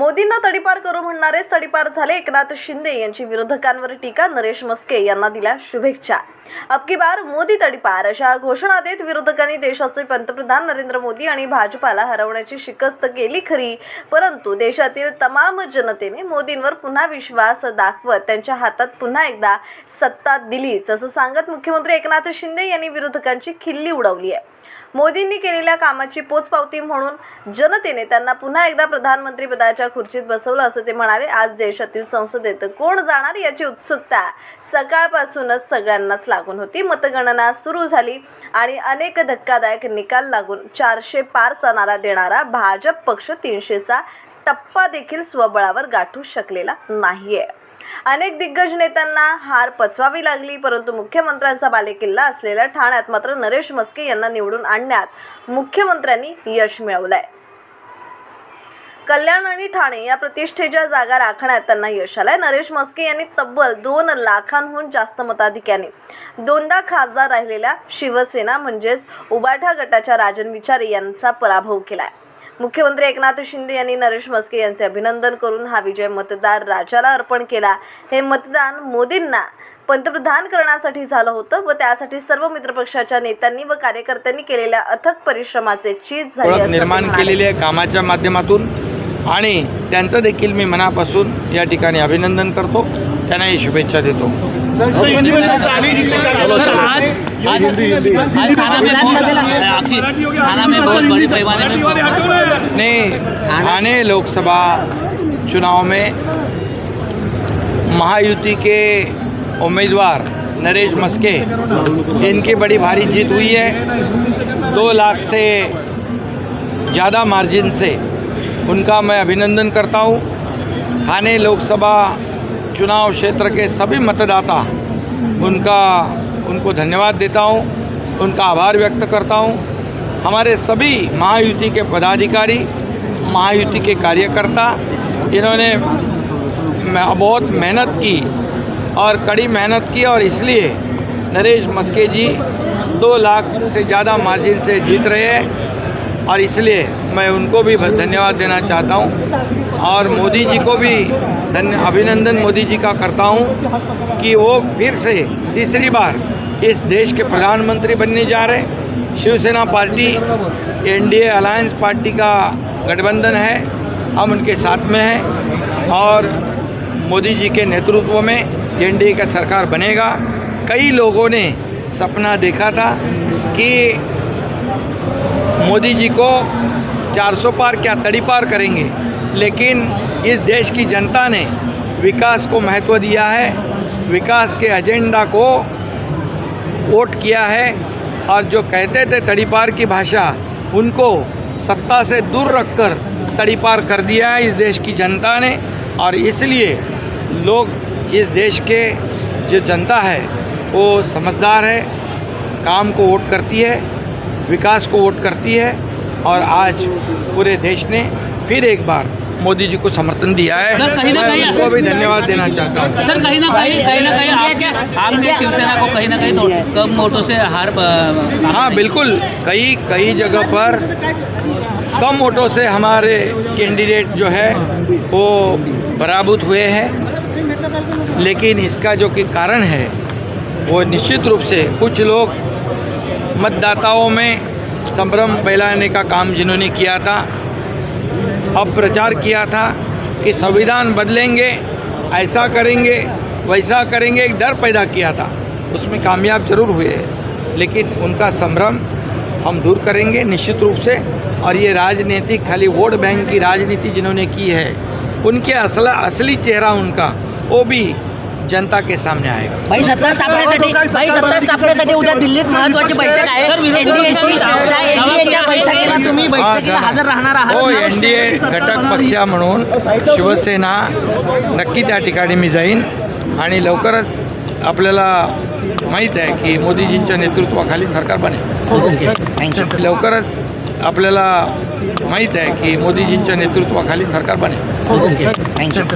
मोदींना तडीपार करू म्हणणारेच तडीपार झाले एकनाथ शिंदे यांची विरोधकांवर टीका नरेश मस्के यांना दिल्या शुभेच्छा. अबकी बार मोदी तडीपार अशा घोषणा देत विरोधकांनी देशाचे पंतप्रधान नरेंद्र मोदी आणि भाजपाला हरवण्याची शिकस्त केली खरी परंतु देशातील तमाम जनतेने मोदींवर पुन्हा विश्वास दाखवत त्यांच्या हातात पुन्हा एकदा सत्ता दिलीच असं सांगत मुख्यमंत्री एकनाथ शिंदे यांनी विरोधकांची खिल्ली उडवली आहे. मोदींनी केलेल्या कामाची पोचपावती म्हणून जनतेने त्यांना पुन्हा एकदा प्रधानमंत्री पदाच्या खुर्चीत बसवलं असं ते म्हणाले. आज देशातील संसदेत कोण जाणार याची उत्सुकता सकाळपासूनच सगळ्यांनाच लागून होती. मतगणना सुरू झाली आणि अनेक धक्कादायक निकाल लागून चारशे पारचा नारा देणारा भाजप पक्ष तीनशेचा टप्पा देखील स्वबळावर गाठू शकलेला नाहीये. अनेक दिग्गज नेत्यांना हार पचवावी लागली परंतु मुख्यमंत्र्यांचा बालेकिल्ला असलेल्या ठाण्यात मात्र नरेश मस्के यांना निवडून आणण्यात मुख्यमंत्र्यांनी यश मिळवलंय. कल्याण आणि ठाणे या प्रतिष्ठेच्या जागा राखण्यात त्यांना यश आलंय. नरेश मस्के यांनी तब्बल दोन लाखांहून जास्त मताधिक्याने दोनदा खासदार राहिलेल्या शिवसेना म्हणजेच उबाठा गटाच्या राजन विचारे यांचा पराभव केलाय. मुख्यमंत्री एकनाथ शिंदे यांनी नरेश मस्के यांचे अभिनंदन करून हा विजय मतदार राजाला अर्पण केला हे मतदान मोदींना पंतप्रधान करण्यासाठी झालं होतं व त्यासाठी सर्व मित्रपक्षाच्या नेत्यांनी व कार्यकर्त्यांनी केलेल्या अथक परिश्रमाचे चीज झाली निर्माण म्हणाले. केलेली आहे कामाच्या माध्यमातून आणि त्यांचं देखील मी मनापासून या ठिकाणी अभिनंदन करतो. त्यांनाही शुभेच्छा देतो. सर आज थाना नहीं ठाणे लोकसभा चुनाव में महायुति के उम्मीदवार नरेश मस्के इनकी बड़ी भारी जीत हुई है। दो लाख से ज़्यादा मार्जिन से। उनका मैं अभिनंदन करता हूँ। थाने लोकसभा चुनाव क्षेत्र के सभी मतदाता उनका, उनको धन्यवाद देता हूँ, उनका आभार व्यक्त करता हूँ। हमारे सभी महायुति के पदाधिकारी, महायुति के कार्यकर्ता इन्होंने बहुत मेहनत की और कड़ी मेहनत की और इसलिए नरेश मस्के जी दो लाख से ज़्यादा मार्जिन से जीत रहे हैं और इसलिए मैं उनको भी धन्यवाद देना चाहता हूँ और मोदी जी को भी धन्य अभिनंदन मोदी जी का करता हूँ कि वो फिर से तीसरी बार इस देश के प्रधानमंत्री बनने जा रहे Shiv Sena party, NDA alliance party का गठबंधन है, हम उनके साथ में हैं और मोदी जी के नेतृत्व में एनडीए का सरकार बनेगा। कई लोगों ने सपना देखा था कि मोदी जी को 400 पार क्या तड़ी पार करेंगे। लेकिन इस देश की जनता ने विकास को महत्व दिया है, विकास के एजेंडा को वोट किया है, और जो कहते थे तड़ी पार की भाषा, उनको सत्ता से दूर रखकर तड़ी पार कर दिया है इस देश की जनता ने। और इसलिए लोग इस देश के जो जनता है, वो समझदार है, काम को वोट करती है, विकास को वोट करती है। और आज पूरे देश ने फिर एक बार मोदी जी को समर्थन दिया है। सर, कहीं ना कहीं- उनको भी धन्यवाद देना चाहता हूँ। सर कहीं ना कहीं कहीं ना कहीं आप आपने शिवसेना को कहीं ना कहीं तो कम वोटों से हार हाँ बिल्कुल। कई कई जगह पर कम वोटों से हमारे कैंडिडेट जो है वो पराभूत हुए हैं। लेकिन इसका जो कि कारण है वो निश्चित रूप से कुछ लोग मतदाताओं में संभ्रम फैलाने का काम जिन्होंने किया था, अब प्रचार किया था कि संविधान बदलेंगे, ऐसा करेंगे, वैसा करेंगे, एक डर पैदा किया था। उसमें कामयाब ज़रूर हुए हैं, लेकिन उनका संभ्रम हम दूर करेंगे निश्चित रूप से। और ये राजनीतिक खाली वोट बैंक की राजनीति जिन्होंने की है, उनके असला, असली चेहरा उनका, वो भी जनता के सामने आएगा भाई सत्ता स्थापनेसाठी भाई सत्ता स्थापनेसाठी उद्या दिल्लीत महत्वाची बैठक आहे. एनडीएची दावा- एनडीएच्या बैठकीला तुम्ही बैठकीला हजर राहणार हो आहात एन डी ए घटक पक्ष म्हणून शिवसेना नक्की त्या ठिकाणी मी जाईन. आणि लवकरच आपल्याला माहीत आहे की मोदीजींच्या नेतृत्वाखाली सरकार बनेल. थँक्यू लवकरच आपल्याला माहीत आहे की मोदीजींच्या नेतृत्वाखाली सरकार बनेल. थँक्यू